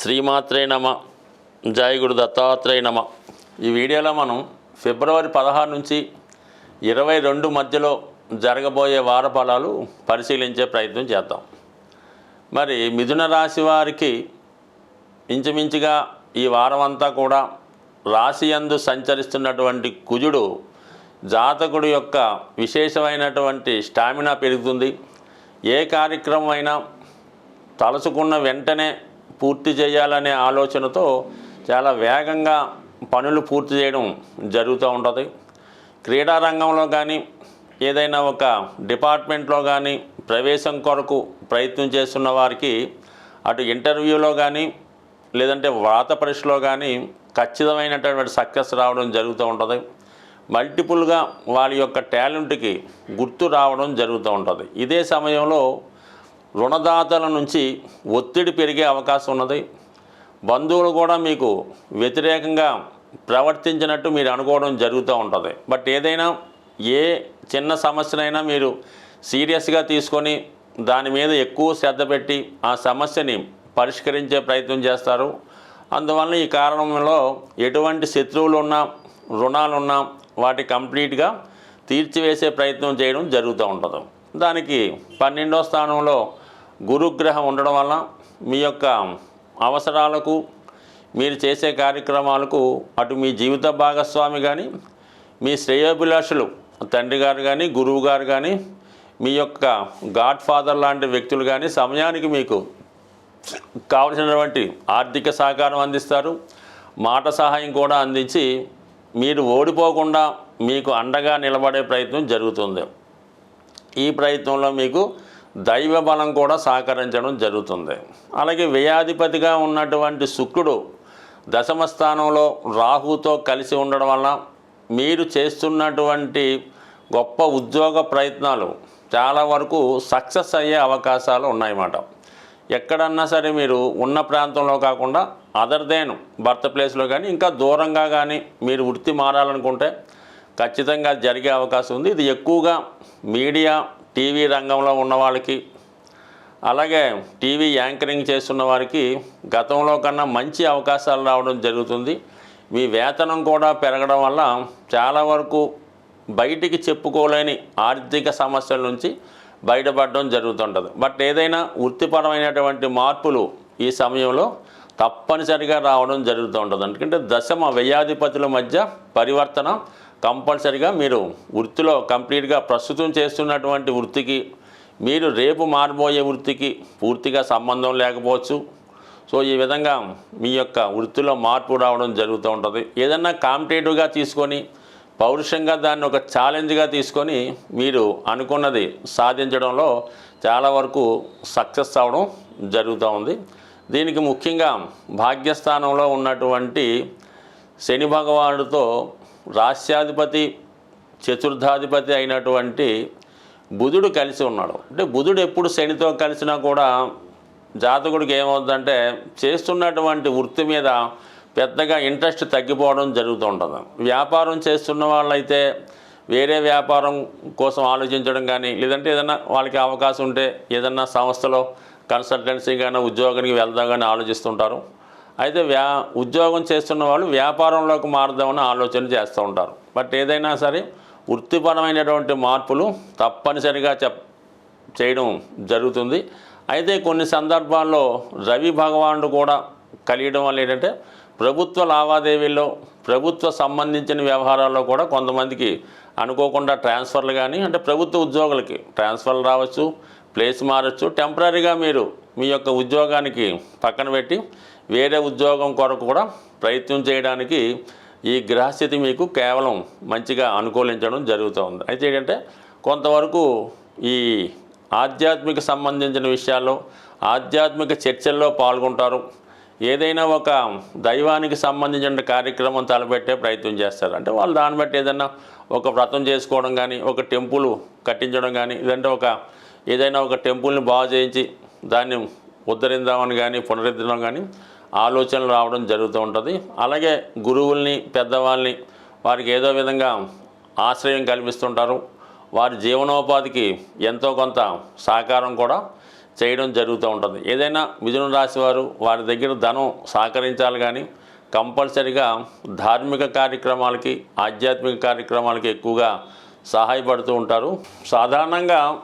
శ్రీమాత్రే నమ జాయగుడు దత్తాత్రేయ నమ. ఈ వీడియోలో మనం ఫిబ్రవరి పదహారు నుంచి ఇరవై రెండు మధ్యలో జరగబోయే వార ఫలాలు పరిశీలించే ప్రయత్నం చేద్దాం. మరి మిథున రాశి వారికి ఇంచుమించుగా ఈ వారం అంతా కూడా రాశి యందు సంచరిస్తున్నటువంటి కుజుడు జాతకుడు యొక్క విశేషమైనటువంటి స్టామినా పెరుగుతుంది. ఏ కార్యక్రమం అయినా తలుచుకున్న వెంటనే పూర్తి చేయాలనే ఆలోచనతో చాలా వేగంగా పనులు పూర్తి చేయడం జరుగుతూ ఉంటుంది. క్రీడా రంగంలో కానీ ఏదైనా ఒక డిపార్ట్మెంట్లో కానీ ప్రవేశం కొరకు ప్రయత్నం చేస్తున్న వారికి అటు ఇంటర్వ్యూలో కానీ లేదంటే వ్రాత పరీక్షలో కానీ ఖచ్చితమైనటువంటి సక్సెస్ రావడం జరుగుతూ ఉంటుంది. మల్టిపుల్గా వారి యొక్క టాలెంట్కి గుర్తు రావడం జరుగుతూ ఉంటుంది. ఇదే సమయంలో రుణదాతల నుంచి ఒత్తిడి పెరిగే అవకాశం ఉన్నది. బంధువులు కూడా మీకు వ్యతిరేకంగా ప్రవర్తించినట్టు మీరు అనుకోవడం జరుగుతూ ఉంటుంది. బట్ ఏదైనా ఏ చిన్న సమస్యనైనా మీరు సీరియస్గా తీసుకొని దాని మీద ఎక్కువ శ్రద్ధ పెట్టి ఆ సమస్యని పరిష్కరించే ప్రయత్నం చేస్తారు. అందువల్ల ఈ కారణంలో ఎటువంటి శత్రువులు ఉన్నా రుణాలున్నా వాటి కంప్లీట్గా తీర్చివేసే ప్రయత్నం చేయడం జరుగుతూ ఉంటుంది. దానికి పన్నెండో స్థానంలో గురుగ్రహం ఉండడం వల్ల మీ యొక్క అవసరాలకు మీరు చేసే కార్యక్రమాలకు అటు మీ జీవిత భాగస్వామి కానీ మీ శ్రేయోభిలాషులు తండ్రి గారు కానీ గురువు గారు కానీ మీ యొక్క గాడ్ ఫాదర్ లాంటి వ్యక్తులు కానీ సమయానికి మీకు కావలసినటువంటి ఆర్థిక సహకారం అందిస్తారు. మాట సహాయం కూడా అందించి మీరు ఓడిపోకుండా మీకు అండగా నిలబడే ప్రయత్నం జరుగుతుంది. ఈ ప్రయత్నంలో మీకు దైవ బలం కూడా సహకరించడం జరుగుతుంది. అలాగే వ్యయాధిపతిగా ఉన్నటువంటి శుక్రుడు దశమ స్థానంలో రాహుతో కలిసి ఉండడం వల్ల మీరు చేస్తున్నటువంటి గొప్ప ఉద్యోగ ప్రయత్నాలు చాలా వరకు సక్సెస్ అయ్యే అవకాశాలు ఉన్నాయన్నమాట. ఎక్కడన్నా సరే మీరు ఉన్న ప్రాంతంలో కాకుండా అదర్ దేన్ బర్త్ ప్లేస్లో కానీ ఇంకా దూరంగా కానీ మీరు వృత్తి మారాలనుకుంటే ఖచ్చితంగా జరిగే అవకాశం ఉంది. ఇది ఎక్కువగా మీడియా టీవీ రంగంలో ఉన్న వాళ్ళకి అలాగే టీవీ యాంకరింగ్ చేస్తున్న వారికి గతంలో కన్నా మంచి అవకాశాలు రావడం జరుగుతుంది. మీ వేతనం కూడా పెరగడం వల్ల చాలా వరకు బయటికి చెప్పుకోలేని ఆర్థిక సమస్యల నుంచి బయటపడడం జరుగుతుంటుంది. బట్ ఏదైనా వృత్తిపరమైనటువంటి మార్పులు ఈ సమయంలో తప్పనిసరిగా రావడం జరుగుతూ ఉంటుంది ఎందుకంటే దశమ వ్యయాధిపతుల మధ్య పరివర్తన కంపల్సరిగా మీరు వృత్తిలో కంప్లీట్గా ప్రస్తుతం చేస్తున్నటువంటి వృత్తికి మీరు రేపు మారబోయే వృత్తికి పూర్తిగా సంబంధం లేకపోవచ్చు. సో ఈ విధంగా మీ యొక్క వృత్తిలో మార్పు రావడం జరుగుతూ ఉంటుంది. ఏదన్నా కాంపిటేటివ్గా తీసుకొని పౌరుషంగా దాన్ని ఒక ఛాలెంజ్గా తీసుకొని మీరు అనుకున్నది సాధించడంలో చాలా వరకు సక్సెస్ అవడం జరుగుతూ ఉంది. దీనికి ముఖ్యంగా భాగ్యస్థానంలో ఉన్నటువంటి శని భగవానుడితో రాస్యాధిపతి చతుర్థాధిపతి అయినటువంటి బుధుడు కలిసి ఉన్నాడు. అంటే బుధుడు ఎప్పుడు శనితో కలిసినా కూడా జాతకుడికి ఏమవుతుందంటే చేస్తున్నటువంటి వృత్తి మీద పెద్దగా ఇంట్రెస్ట్ తగ్గిపోవడం జరుగుతూ ఉంటుంది. వ్యాపారం చేస్తున్న వాళ్ళైతే వేరే వ్యాపారం కోసం ఆలోచించడం కానీ లేదంటే ఏదైనా వాళ్ళకి అవకాశం ఉంటే ఏదన్నా సంస్థలో కన్సల్టెన్సీ కానీ ఉద్యోగానికి వెళ్దాం కానీ ఆలోచిస్తుంటారు. అయితే వ్యా ఉద్యోగం చేస్తున్న వాళ్ళు వ్యాపారంలోకి మారుదామని ఆలోచన చేస్తూ ఉంటారు. బట్ ఏదైనా సరే వృత్తిపరమైనటువంటి మార్పులు తప్పనిసరిగా చెప్ చేయడం జరుగుతుంది. అయితే కొన్ని సందర్భాల్లో రవి భగవానుడు కూడా కలియడం వల్ల ఏంటంటే ప్రభుత్వ లావాదేవీల్లో ప్రభుత్వ సంబంధించిన వ్యవహారాల్లో కూడా కొంతమందికి అనుకోకుండా ట్రాన్స్ఫర్లు కానీ అంటే ప్రభుత్వ ఉద్యోగులకి ట్రాన్స్ఫర్లు రావచ్చు ప్లేస్ మారచ్చు. టెంపరీగా మీరు మీ యొక్క ఉద్యోగానికి పక్కన పెట్టి వేరే ఉద్యోగం కొరకు కూడా ప్రయత్నం చేయడానికి ఈ గ్రహస్థితి మీకు కేవలం మంచిగా అనుకూలించడం జరుగుతూ ఉంది. అయితే ఏంటంటే కొంతవరకు ఈ ఆధ్యాత్మిక సంబంధించిన విషయాల్లో ఆధ్యాత్మిక చర్చల్లో పాల్గొంటారు. ఏదైనా ఒక దైవానికి సంబంధించిన కార్యక్రమం తలపెట్టే ప్రయత్నం చేస్తారు. అంటే వాళ్ళు దాన్ని బట్టి ఏదైనా ఒక వ్రతం చేసుకోవడం కానీ ఒక టెంపుల్ కట్టించడం కానీ లేదంటే ఒక ఏదైనా ఒక టెంపుల్ని బాగు చేయించి దాన్ని ఉద్ధరిందామని కానీ పునరుద్ధరించడం కానీ ఆలోచనలు రావడం జరుగుతూ ఉంటుంది. అలాగే గురువుల్ని పెద్దవాళ్ళని వారికి ఏదో విధంగా ఆశ్రయం కల్పిస్తుంటారు. వారి జీవనోపాధికి ఎంతో కొంత సహకారం కూడా చేయడం జరుగుతూ ఉంటుంది. ఏదైనా మిథున రాశి వారు వారి దగ్గర ధనం సహకరించాలి కానీ కంపల్సరిగా ధార్మిక కార్యక్రమాలకి ఆధ్యాత్మిక కార్యక్రమాలకి ఎక్కువగా సహాయపడుతూ ఉంటారు. సాధారణంగా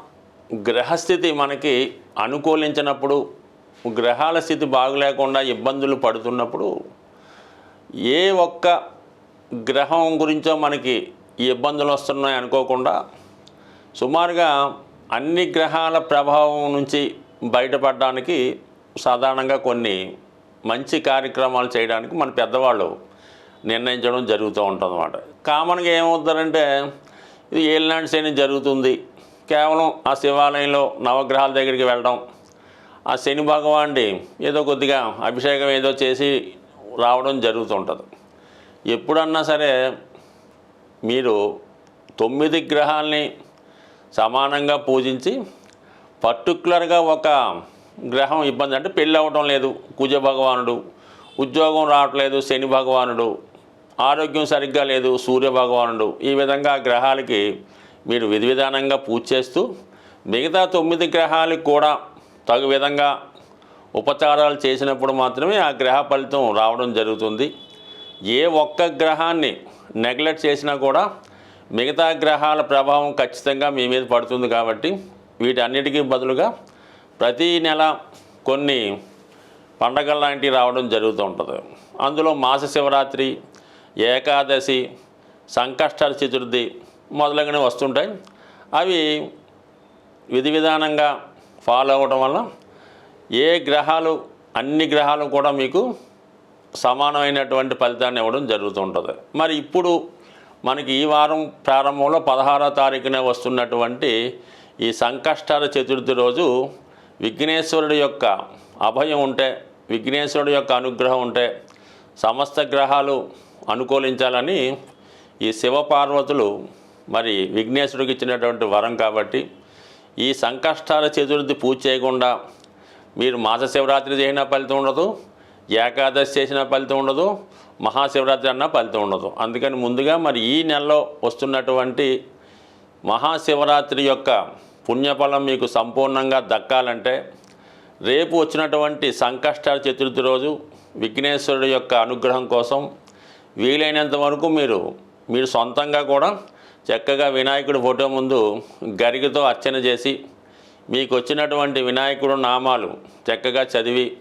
గ్రహస్థితి మనకి అనుకూలించినప్పుడు గ్రహాల స్థితి బాగలేకుండా ఇబ్బందులు పడుతున్నప్పుడు ఏ ఒక్క గ్రహం గురించో మనకి ఈ ఇబ్బందులు వస్తున్నాయి అనుకోకుండా సుమారుగా అన్ని గ్రహాల ప్రభావం నుంచి బయటపడడానికి సాధారణంగా కొన్ని మంచి కార్యక్రమాలు చేయడానికి మన పెద్దవాళ్ళు నిర్ణయించడం జరుగుతూ ఉంటుంది అన్నమాట కామన్గా ఏమవుతారంటే ఇది ఏలినాటి శని జరుగుతుంది. కేవలం ఆ శివాలయంలో నవగ్రహాల దగ్గరికి వెళ్ళడం ఆ శని భగవాన్ని ఏదో కొద్దిగా అభిషేకం ఏదో చేసి రావడం జరుగుతుంటుంది. ఎప్పుడన్నా సరే మీరు తొమ్మిది గ్రహాల్ని సమానంగా పూజించి పర్టికులర్గా ఒక గ్రహం ఇబ్బంది అంటే పెళ్ళి అవ్వడం లేదు కుజ భగవానుడు ఉద్యోగం రావట్లేదు శని భగవానుడు ఆరోగ్యం సరిగ్గా లేదు సూర్య భగవానుడు ఈ విధంగా గ్రహాలకి మీరు విధి విధానంగా పూజ చేస్తూ మిగతా తొమ్మిది గ్రహాలకు కూడా తగు విధంగా ఉపచారాలు చేసినప్పుడు మాత్రమే ఆ గ్రహ ఫలితం రావడం జరుగుతుంది. ఏ ఒక్క గ్రహాన్ని నెగ్లెక్ట్ చేసినా కూడా మిగతా గ్రహాల ప్రభావం ఖచ్చితంగా మీ మీద పడుతుంది కాబట్టి వీటన్నిటికీ బదులుగా ప్రతీ నెల కొన్ని పండగలు లాంటివి రావడం జరుగుతూ ఉంటుంది. అందులో మాస శివరాత్రి ఏకాదశి సంకష్టాల చతుర్థి మొదలగునవి వస్తుంటాయి. అవి విధి విధానంగా ఫాలో అవ్వడం వల్ల ఏ గ్రహాలు అన్ని గ్రహాలు కూడా మీకు సమానమైనటువంటి ఫలితాన్ని ఇవ్వడం జరుగుతుంటుంది. మరి ఇప్పుడు మనకి ఈ వారం ప్రారంభంలో పదహారో తారీఖున వస్తున్నటువంటి ఈ సంకష్టాల చతుర్థి రోజు విఘ్నేశ్వరుడి యొక్క అభయం ఉంటే విఘ్నేశ్వరుడి యొక్క అనుగ్రహం ఉంటే సమస్త గ్రహాలు అనుకూలించాలని ఈ శివపార్వతులు మరి విఘ్నేశ్వరుడికి ఇచ్చినటువంటి వరం కాబట్టి ఈ సంకష్టాల చతుర్థి పూజ చేయకుండా మీరు మాస శివరాత్రి చేసిన ఫలితం ఉండదు ఏకాదశి చేసిన ఫలితం ఉండదు మహాశివరాత్రి అన్న ఫలితం ఉండదు. అందుకని ముందుగా మరి ఈ నెలలో వస్తున్నటువంటి మహాశివరాత్రి యొక్క పుణ్యఫలం మీకు సంపూర్ణంగా దక్కాలంటే రేపు వచ్చినటువంటి సంకష్టాల చతుర్థి రోజు విఘ్నేశ్వరుడు యొక్క అనుగ్రహం కోసం వీలైనంత వరకు మీరు మీరు సొంతంగా కూడా చక్కగా వినాయకుడి ఫోటో ముందు గరికతో అర్చన చేసి మీకు వచ్చినటువంటి వినాయకుడు నామాలు చక్కగా చదివి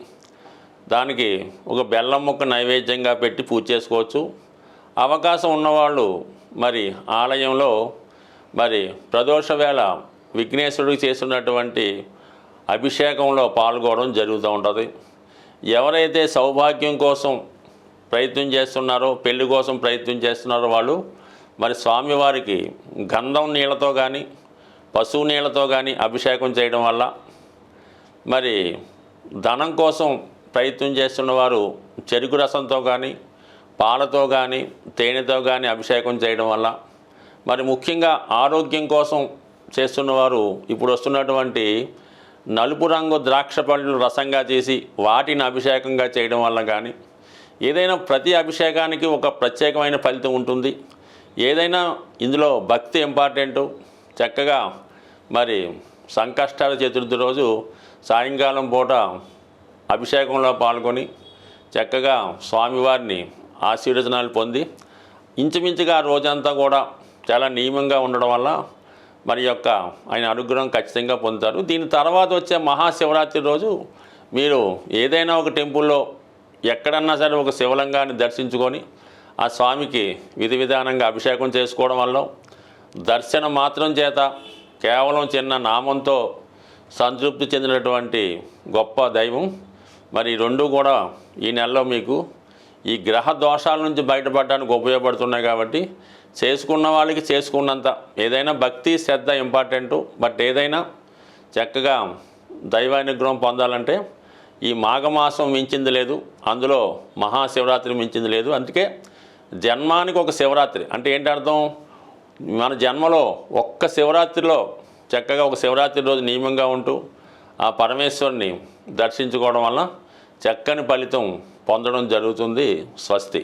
దానికి ఒక బెల్లం ముక్క నైవేద్యంగా పెట్టి పూజ చేసుకోవచ్చు. అవకాశం ఉన్నవాళ్ళు మరి ఆలయంలో మరి ప్రదోష వేళ విఘ్నేశ్వరుడికి చేస్తున్నటువంటి అభిషేకంలో పాల్గొనడం జరుగుతూ ఉంటుంది. ఎవరైతే సౌభాగ్యం కోసం ప్రయత్నం చేస్తున్నారో పెళ్ళి కోసం ప్రయత్నం చేస్తున్నారో వాళ్ళు మరి స్వామివారికి గంధం నీళ్ళతో కానీ పశువు నీళ్ళతో కానీ అభిషేకం చేయడం వల్ల మరి ధనం కోసం ప్రయత్నం చేస్తున్న వారు చెరుకు రసంతో కానీ పాలతో కానీ తేనెతో కానీ అభిషేకం చేయడం వల్ల మరి ముఖ్యంగా ఆరోగ్యం కోసం చేస్తున్నవారు ఇప్పుడు వస్తున్నటువంటి నలుపు రంగు ద్రాక్ష పళ్ళు రసంగా చేసి వాటిని అభిషేకంగా చేయడం వల్ల కానీ ఏదైనా ప్రతి అభిషేకానికి ఒక ప్రత్యేకమైన ఫలితం ఉంటుంది. ఏదైనా ఇందులో భక్తి ఇంపార్టెంటు చక్కగా మరి సంకష్టాల చతుర్థి రోజు సాయంకాలం పూట అభిషేకంలో పాల్గొని చక్కగా స్వామివారిని ఆశీర్వచనాలు పొంది ఇంచుమించుగా రోజంతా కూడా చాలా నియమంగా ఉండడం వల్ల మరి యొక్క ఆయన అనుగ్రహం ఖచ్చితంగా పొందుతారు. దీని తర్వాత వచ్చే మహాశివరాత్రి రోజు మీరు ఏదైనా ఒక టెంపుల్లో ఎక్కడన్నా సరే ఒక శివలింగాన్ని దర్శించుకొని ఆ స్వామికి విధి విధానంగా అభిషేకం చేసుకోవడం వల్ల దర్శనం మాత్రం చేత కేవలం చిన్న నామంతో సంతృప్తి చెందినటువంటి గొప్ప దైవం. మరి రెండు కూడా ఈ నెలలో మీకు ఈ గ్రహ దోషాల నుంచి బయటపడడానికి ఉపయోగపడుతున్నాయి కాబట్టి చేసుకున్న వాళ్ళకి చేసుకున్నంత ఏదైనా భక్తి శ్రద్ధ ఇంపార్టెంటు. బట్ ఏదైనా చక్కగా దైవానుగ్రహం పొందాలంటే ఈ మాఘమాసం మించింది లేదు. అందులో మహాశివరాత్రి మించింది లేదు. అందుకే జన్మానికి ఒక శివరాత్రి. అంటే ఏంటి అర్థం? మన జన్మలో ఒక్క శివరాత్రిలో చక్కగా ఒక శివరాత్రి రోజు నియమంగా ఉంటూ ఆ పరమేశ్వరుని దర్శించుకోవడం వల్ల చక్కని ఫలితం పొందడం జరుగుతుంది స్వస్తి.